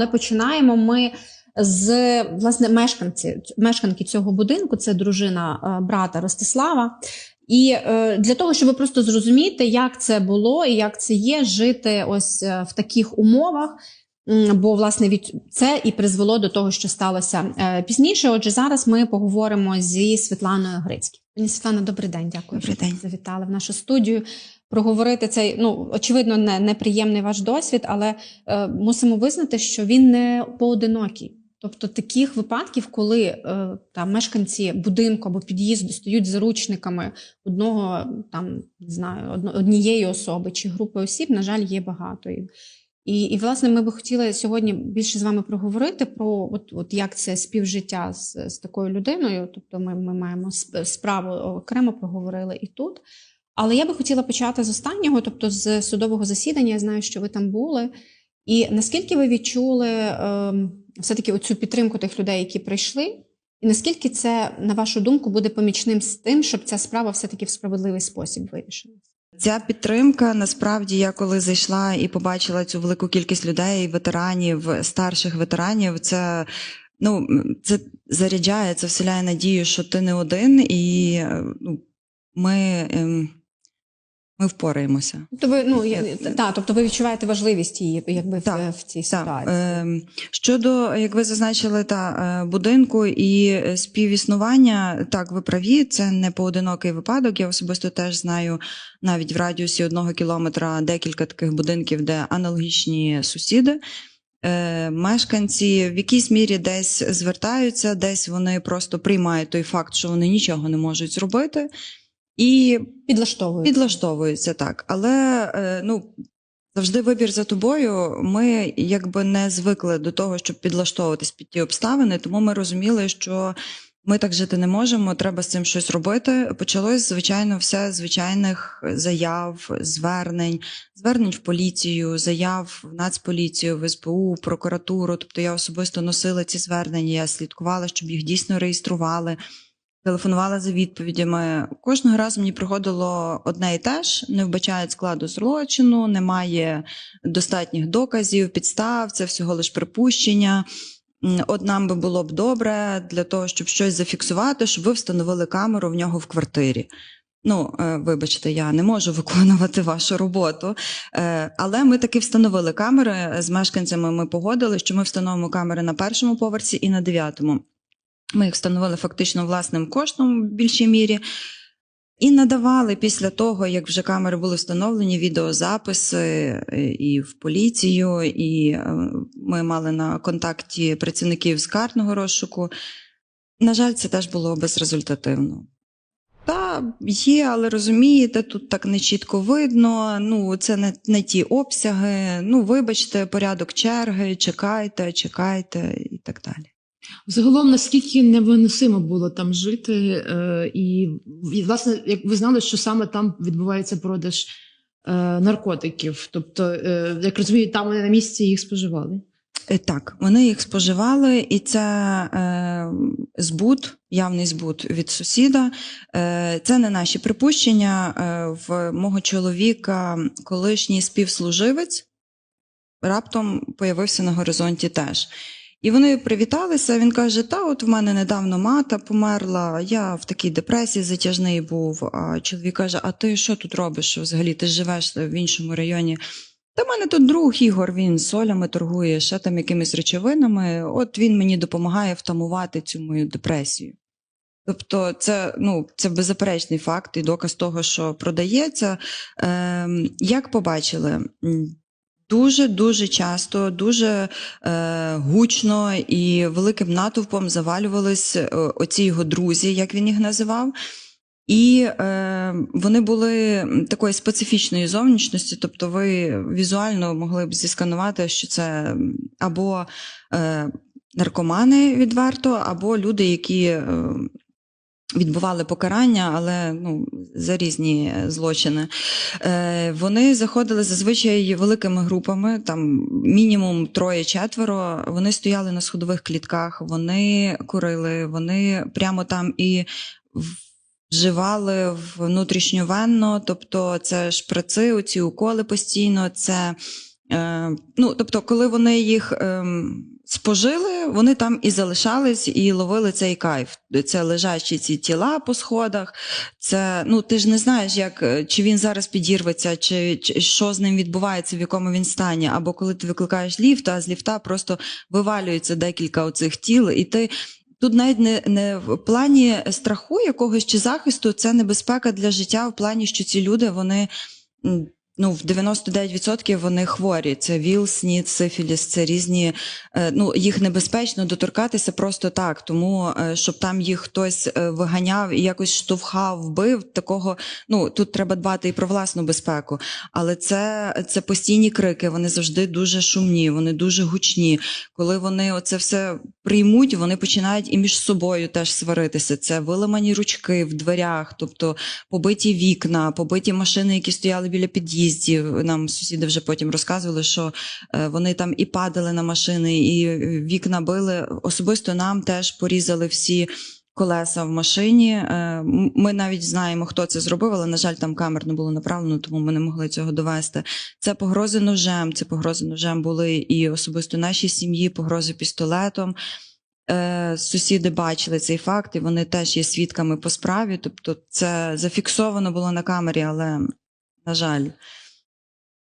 Але починаємо ми з власне мешканці, мешканки цього будинку, це дружина е, брата Ростислава. І е, для того, щоб просто зрозуміти, як це було і як це є жити ось е, в таких умовах. Бо власне від це і призвело до того, що сталося пізніше. Отже, зараз ми поговоримо зі Світланою Грицькою. Пані Світлана, добрий день. Дякую, Добрий що день. завітали в нашу студію. Проговорити цей, ну очевидно, не неприємний ваш досвід, але е, мусимо визнати, що він не поодинокий. Тобто таких випадків, коли е, там мешканці будинку або під'їзду стають заручниками одного там не знаю, однієї особи чи групи осіб, на жаль, є багато. І, і власне, ми би хотіли сьогодні більше з вами проговорити про от, от як це співжиття з, з такою людиною. Тобто, ми, ми маємо справу окремо проговорили і тут. Але я би хотіла почати з останнього, тобто з судового засідання. Я знаю, що ви там були. І наскільки ви відчули ем, все-таки оцю підтримку тих людей, які прийшли, і наскільки це, на вашу думку, буде помічним з тим, щоб ця справа все-таки в справедливий спосіб вирішилася? Ця підтримка насправді я коли зайшла і побачила цю велику кількість людей, ветеранів, старших ветеранів, це ну це заряджає, це вселяє надію, що ти не один, і е, ну, ми, ем, ми впораємося. Тобто ви, ну, я, та, тобто ви відчуваєте важливість її якби в, Так, в цій Так, ситуації. ем, щодо, як ви зазначили, та е, будинку і е, співіснування, так, ви праві, це не поодинокий випадок. Я особисто теж знаю навіть в радіусі одного кілометра декілька таких будинків, де аналогічні сусіди. Е, Мешканці в якійсь мірі десь звертаються, десь вони просто приймають той факт, що вони нічого не можуть зробити, і Підлаштовують. Підлаштовуються так, але е, ну завжди вибір за тобою. Ми якби не звикли до того, щоб підлаштовуватись під ті обставини, тому ми розуміли, що ми так жити не можемо. Треба з цим щось робити. Почалось звичайно все звичайних заяв, звернень, звернень в поліцію, заяв в нацполіцію, в СБУ, в прокуратуру. Тобто я особисто носила ці звернення, я слідкувала, щоб їх дійсно реєстрували телефонувала за відповідями. Кожного разу мені приходило одне і те ж: не вбачають складу злочину, немає достатніх доказів, підстав, це всього лиш припущення. От нам би було б добре для того, щоб щось зафіксувати, щоб ви встановили камеру в нього в квартирі. Ну, е, вибачте, я не можу виконувати вашу роботу. Е, Але ми таки встановили камери з мешканцями. Ми погодили, що ми встановимо камери на першому поверсі і на дев'ятому. Ми їх встановили фактично власним коштом в більшій мірі. І надавали після того, як вже камери були встановлені, відеозаписи е, і в поліцію, і е, ми мали на контакті працівників з карного розшуку. На жаль, це теж було безрезультативно. Та є, але розумієте, тут так не чітко видно. Ну, це не, не ті обсяги. Ну, вибачте, порядок черги, чекайте, чекайте і так далі. Загалом, наскільки невиносимо було там жити, е, і, власне, як ви знали, що саме там відбувається продаж е, наркотиків. Тобто, е, як розумію, там вони на місці їх споживали. Так, вони їх споживали, і це е, збут, явний збут від сусіда. Е, це не наші припущення. Е, в мого чоловіка колишній співслуживець раптом появився на горизонті теж. І вони привіталися. Він каже: Та, от в мене недавно мата померла, я в такій депресії затяжний був. А чоловік каже: А ти що тут робиш? Взагалі ти живеш в іншому районі? Та в мене тут друг Ігор, він солями торгує, ще там якимись речовинами. От він мені допомагає втамувати цю мою депресію. Тобто, це, ну, це беззаперечний факт і доказ того, що продається. Ем, як побачили, дуже дуже часто, дуже е, гучно і великим натовпом завалювались е, оці його друзі, як він їх називав. І е, вони були такої специфічної зовнішності, тобто ви візуально могли б зісканувати, що це або е, наркомани відверто, або люди, які е, відбували покарання, але ну, за різні злочини. Е, вони заходили зазвичай великими групами, там мінімум троє-четверо. Вони стояли на сходових клітках, вони курили, вони прямо там і вживали внутрішньовенно, тобто це шприци, оці уколи постійно, це Е, ну, тобто, коли вони їх ем, спожили, вони там і залишались, і ловили цей кайф. Це лежачі ці тіла по сходах. Це ну ти ж не знаєш, як е, чи він зараз підірветься, чи, чи що з ним відбувається, в якому він стані. Або коли ти викликаєш ліфт, а з ліфта просто вивалюється декілька оцих тіл, і ти. Тут навіть не, не в плані страху якогось чи захисту, це небезпека для життя в плані, що ці люди вони ну, в 99% вони хворі. Це ВІЛ, СНІД, сифіліс, це різні. е, Ну, їх небезпечно доторкатися просто так. Тому е, щоб там їх хтось е, виганяв і якось штовхав, вбив, такого ну тут треба дбати і про власну безпеку. Але це, це постійні крики, вони завжди дуже шумні, вони дуже гучні. Коли вони оце все приймуть, вони починають і між собою теж сваритися. Це виламані ручки в дверях, тобто побиті вікна, побиті машини, які стояли біля під'їздів. Нам сусіди вже потім розказували, що е, вони там і падали на машини, і е, вікна били. Особисто нам теж порізали всі. Колеса в машині. Е, Ми навіть знаємо, хто це зробив, але, на жаль, там камер не було направлено, тому ми не могли цього довести. Це погрози ножем. Це погрози ножем були і особисто нашій сім'ї, погрози пістолетом. Сусіди бачили цей факт, і вони теж є свідками по справі. Тобто, це зафіксовано було на камері, але, на жаль.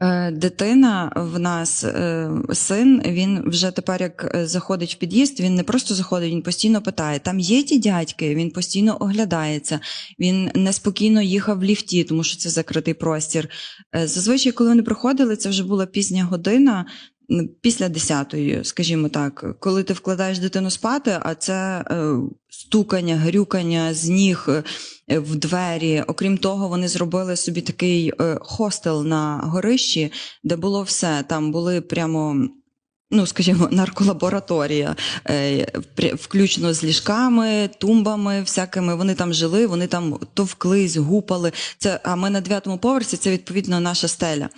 Е, Дитина в нас е, син. Він вже тепер, як е, заходить в під'їзд, він не просто заходить, він постійно питає: там є ті дядьки, він постійно оглядається. Він неспокійно їхав в ліфті, тому що це закритий простір. Зазвичай, коли вони приходили, це вже була пізня година. Після 10-ї, скажімо так, коли ти вкладаєш дитину спати, а це е, стукання, грюкання з ніг е, в двері. Окрім того, вони зробили собі такий е, хостел на горищі, де було все. Там були прямо. Ну, скажімо, нарколабораторія, включно з ліжками, тумбами, всякими. Вони там жили, вони там товклись, гупали. Це, а ми на дев'ятому поверсі, це відповідно наша стеля.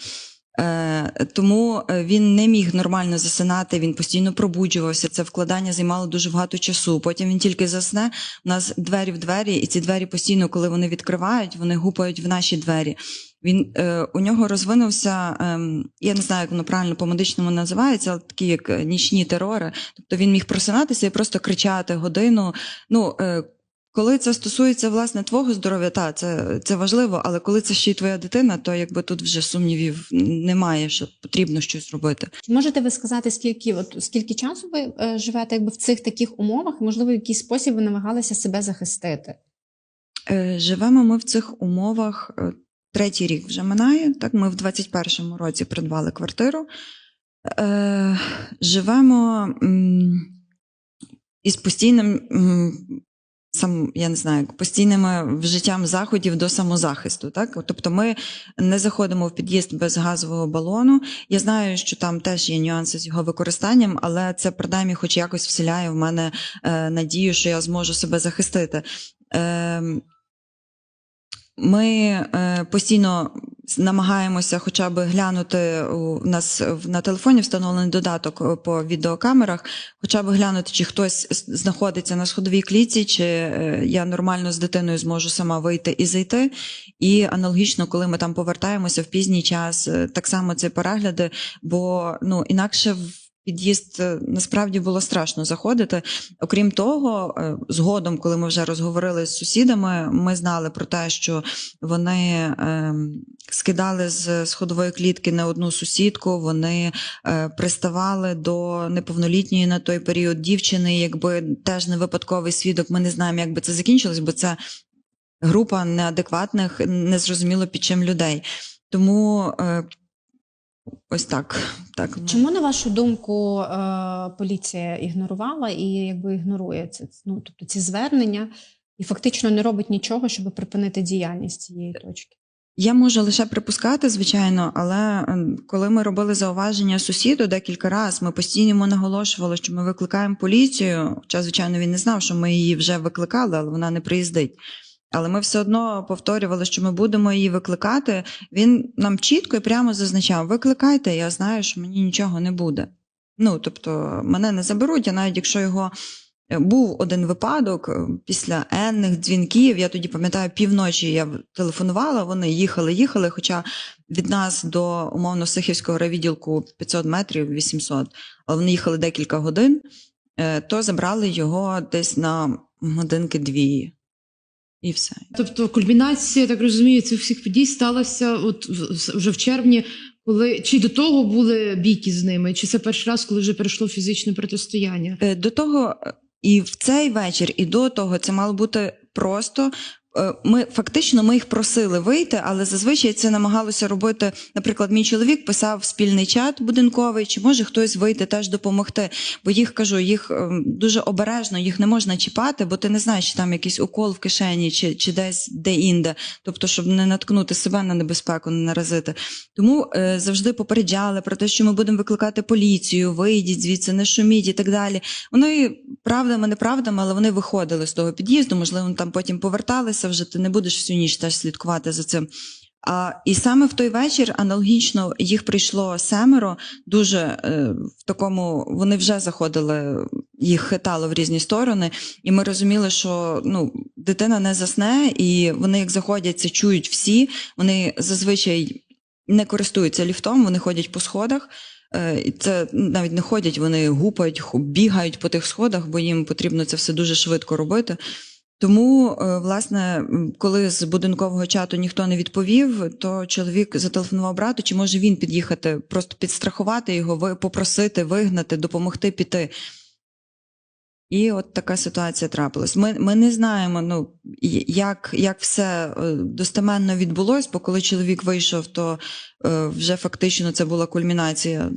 Е, тому е, він не міг нормально засинати, він постійно пробуджувався. Це вкладання займало дуже багато часу. Потім він тільки засне. У нас двері в двері, і ці двері постійно, коли вони відкривають, вони гупають в наші двері. Він е, у нього розвинувся, ем, я не знаю, як воно правильно по медичному називається, але такі як нічні терори. Тобто він міг просинатися і просто кричати годину. Ну коли це стосується власне твого здоров'я, та це, це важливо, але коли це ще й твоя дитина, то якби тут вже сумнівів немає, що потрібно щось робити. Чи можете ви сказати, скільки от скільки часу ви е, живете якби в цих таких умовах, і можливо, в який спосіб ви намагалися себе захистити? Е, Живемо ми в цих умовах е, третій рік вже минає. Так, ми в 21-му році придбали квартиру. Е, Живемо м, із постійним. Сам я не знаю, постійними вжиттям заходів до самозахисту. Так, тобто, ми не заходимо в під'їзд без газового балону. Я знаю, що там теж є нюанси з його використанням, але це принаймні хоч якось вселяє в мене е, надію, що я зможу себе захистити. Е, ми е, постійно намагаємося хоча б глянути у нас на телефоні встановлений додаток е, по відеокамерах, хоча б глянути, чи хтось знаходиться на сходовій кліці, чи е, я нормально з дитиною зможу сама вийти і зайти. І аналогічно, коли ми там повертаємося в пізній час, так само це перегляди, бо ну інакше в під'їзд е, насправді було страшно заходити. Окрім того, е, згодом, коли ми вже розговорили з сусідами, ми знали про те, що вони ем, скидали з сходової клітки не одну сусідку. Вони е, приставали до неповнолітньої на той період дівчини, якби теж не випадковий свідок. Ми не знаємо, як би це закінчилось, бо це група неадекватних, незрозуміло під чим людей. Тому ось так. так. Чому на вашу думку е, поліція ігнорувала і якби ігнорує це? Ну тобто ці звернення і фактично не робить нічого, щоб припинити діяльність цієї точки? Я можу лише припускати, звичайно, але ем, коли ми робили зауваження сусіду декілька разів, ми постійно йому наголошували, що ми викликаємо поліцію. Хоча, звичайно, він не знав, що ми її вже викликали, але вона не приїздить. Але ми все одно повторювали, що ми будемо її викликати. Він нам чітко і прямо зазначав: викликайте, я знаю, що мені нічого не буде. Ну тобто, мене не заберуть, а навіть якщо його Е, Був один випадок е, після енних дзвінків. Я тоді пам'ятаю, півночі я телефонувала. Вони їхали, їхали. Хоча від нас до умовно Сихівського райвідділку 500 метрів, 800, але вони їхали декілька годин. е, То забрали його десь на годинки дві. І все. Тобто кульмінація, так розумію, цих всіх подій сталася от вже в червні, коли чи до того були бійки з ними, чи це перший раз, коли вже перейшло фізичне протистояння? Е, До того е, і в цей вечір, і до того це мало бути просто. Е, Ми фактично ми їх просили вийти, але зазвичай це намагалося робити. Наприклад, мій чоловік писав спільний чат будинковий, чи може хтось вийти теж допомогти. Бо їх кажу, їх ем, дуже обережно, їх не можна чіпати, бо ти не знаєш, чи там якийсь укол в кишені, чи, чи десь де-інде. Тобто, щоб не наткнути себе на небезпеку, не наразити. Тому е, завжди попереджали про те, що ми будемо викликати поліцію, вийдіть звідси, не шуміть і так далі. Вони правдами, неправдами, але вони виходили з того під'їзду, можливо, там потім поверталися вже. Ти не будеш всю ніч теж слідкувати за цим. А, і саме в той вечір аналогічно їх прийшло семеро. Дуже е, в такому вони вже заходили, їх хитало в різні сторони, і ми розуміли, що ну дитина не засне, і вони як заходять, це чують всі. Вони зазвичай не користуються ліфтом, вони ходять по сходах. Е, і Це навіть не ходять, вони гупають, бігають по тих сходах, бо їм потрібно це все дуже швидко робити. Тому, е, власне, коли з будинкового чату ніхто не відповів, то чоловік зателефонував брату, чи може він під'їхати, просто підстрахувати його, попросити, вигнати, допомогти піти. І от така ситуація трапилась. Ми, ми не знаємо, ну як, як все е, достеменно відбулось, бо коли чоловік вийшов, то е, вже фактично це була кульмінація.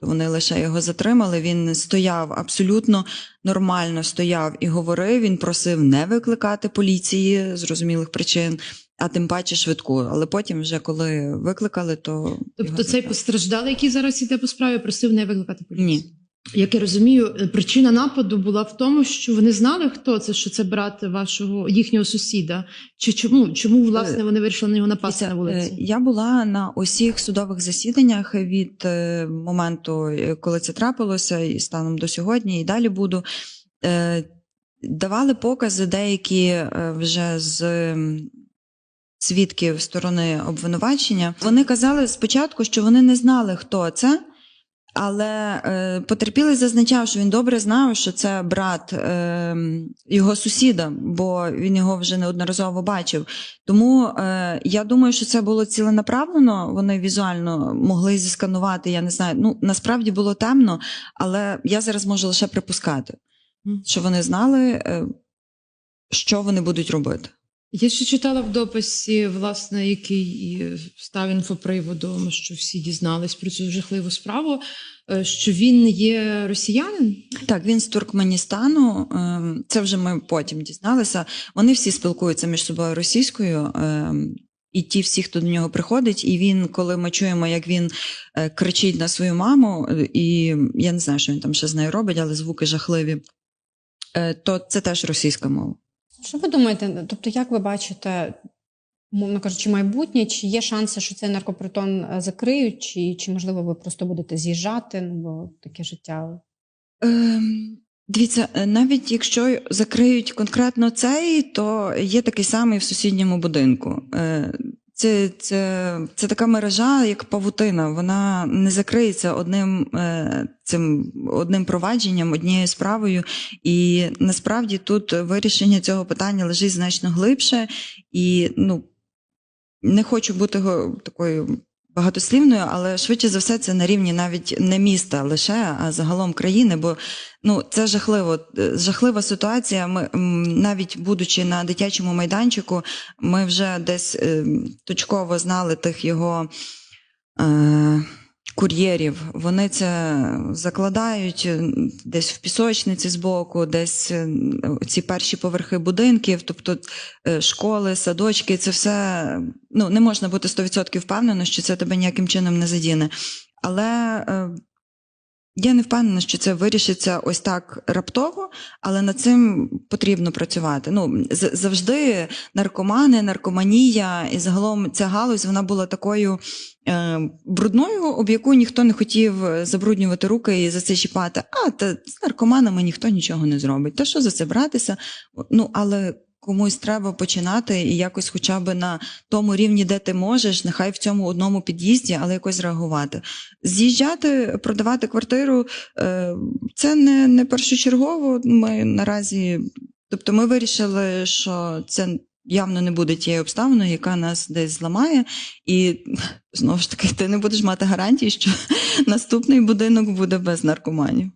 Вони лише його затримали. Він стояв абсолютно нормально стояв і говорив. Він просив не викликати поліції з зрозумілих причин, а тим паче швидку. Але потім, вже коли викликали, то Тобто цей постраждалий, який зараз іде по справі, просив не викликати поліцію? ні. Як я розумію, е, причина нападу була в тому, що вони знали, хто це, що це брат вашого їхнього сусіда. Чи чому чому власне вони вирішили на нього напасти на вулиці? е, Я була на усіх судових засіданнях від е, моменту, е, коли це трапилося, і станом до сьогодні, і далі буду. Е, Давали покази деякі е, вже з свідків сторони обвинувачення. Вони казали спочатку, що вони не знали, хто це. Але е, потерпілий зазначав, що він добре знав, що це брат е, його сусіда, бо він його вже неодноразово бачив. Тому е, я думаю, що це було ціленаправлено. Вони візуально могли зісканувати. Я не знаю. Ну насправді було темно, але я зараз можу лише припускати, що вони знали, е, що вони будуть робити. Я ще читала в дописі, власне, який став інфоприводом, що всі дізнались про цю жахливу справу, е, що він є росіянин. Так, він з Туркменістану. ем, Це вже ми потім дізналися. Вони всі спілкуються між собою російською. І ті всі, хто до нього приходить, і він, коли ми чуємо, як він е, кричить на свою маму, е, і я не знаю, що він там ще з нею робить, але звуки жахливі, е, то це теж російська мова. Що ви думаєте? Тобто, як ви бачите, мовно кажучи, майбутнє, чи є шанси, що цей наркопритон е, закриють, чи, чи можливо ви просто будете з'їжджати? Ну бо таке життя. Ем, Дивіться, е, навіть якщо закриють конкретно цей, то є такий самий в сусідньому будинку. Це, це, це така мережа, як павутина. Вона не закриється одним е, цим одним провадженням, однією справою. І насправді тут вирішення цього питання лежить значно глибше. І ну, не хочу бути такою багатослівною, але швидше за все це на рівні навіть не міста лише, а загалом країни. Бо ну це жахливо, е, жахлива ситуація. Ми навіть будучи на дитячому майданчику, ми вже десь е, точково знали тих його. Е, Кур'єрів вони це закладають е, десь в пісочниці збоку, десь е, ці перші поверхи будинків, тобто е, школи, садочки, це все ну не можна бути 100% впевнено, що це тебе ніяким чином не задіне. Але Я не впевнена, що це вирішиться ось так раптово, але над цим потрібно працювати. Ну завжди наркомани, наркоманія і загалом ця галузь вона була такою е, брудною, об яку ніхто не хотів забруднювати руки і за це чіпати. А та з наркоманами ніхто нічого не зробить. Та що за це братися? Ну але комусь треба починати і якось, хоча б на тому рівні, де ти можеш, нехай в цьому одному під'їзді, але якось реагувати. З'їжджати, продавати квартиру е, це не, не першочергово. Ми наразі, тобто, ми вирішили, що це. Явно не буде тією обставиною, яка нас десь зламає, і знову ж таки, ти не будеш мати гарантії, що наступний будинок буде без наркоманів.